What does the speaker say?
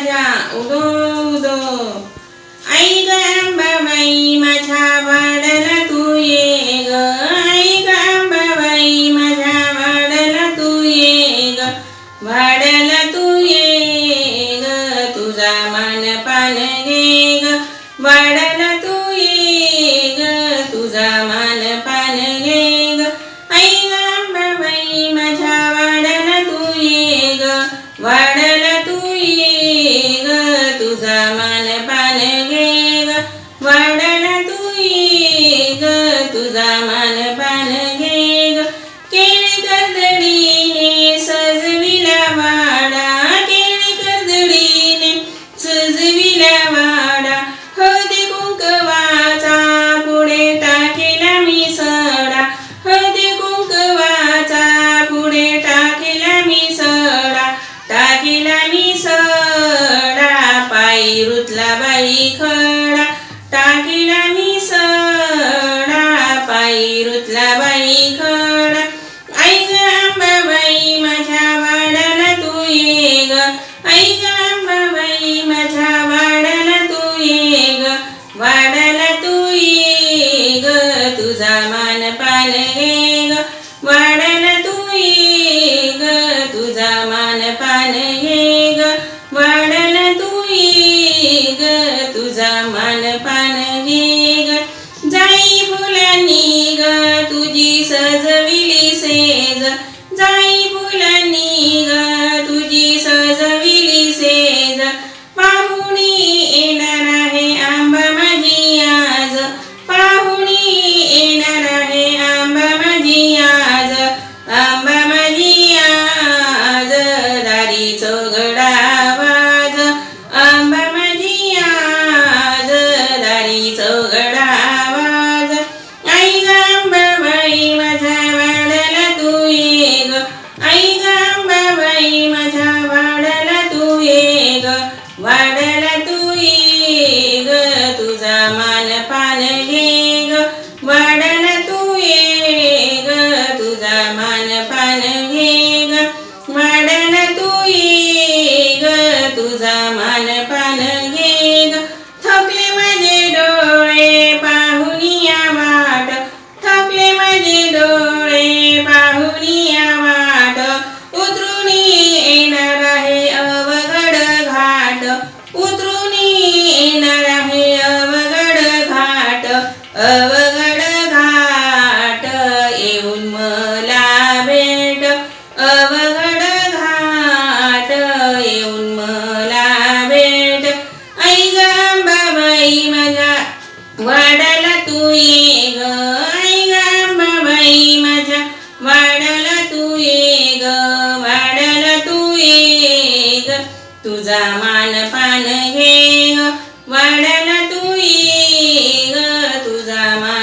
माझ्या उदो उदो। आई ग अंबाबाई माझ्या वाड्याला तू ये ग। आई ग अंबाबाई माझ्या वाड्याला तू ये ग। वाड्याला तू ये ग तुझा मान पान घे ग। वाड्याला तू ये ग तुझा मान पान घे ग। आई ग अंबाबाई माझ्या वाड्याला तू ये ग। वाड्याला रुतला बाई खडा टाकीला मी सडा पायी रुतला बाई खडा आई ग अंबाबाई माझ्या वाडाला तू ये ग. आई ग अंबाबाई माझ्या पान घे ग जाई फुलांनी ग तुझी सजविली सेज. जा ग तुई ग तुझा मान पान घे ग वाड्याला तू ग तुझा मान पान घे ग वाड्याला तुई ग तुझा मान पान तुझा मान पान घे वडल तुई ग तुझा मान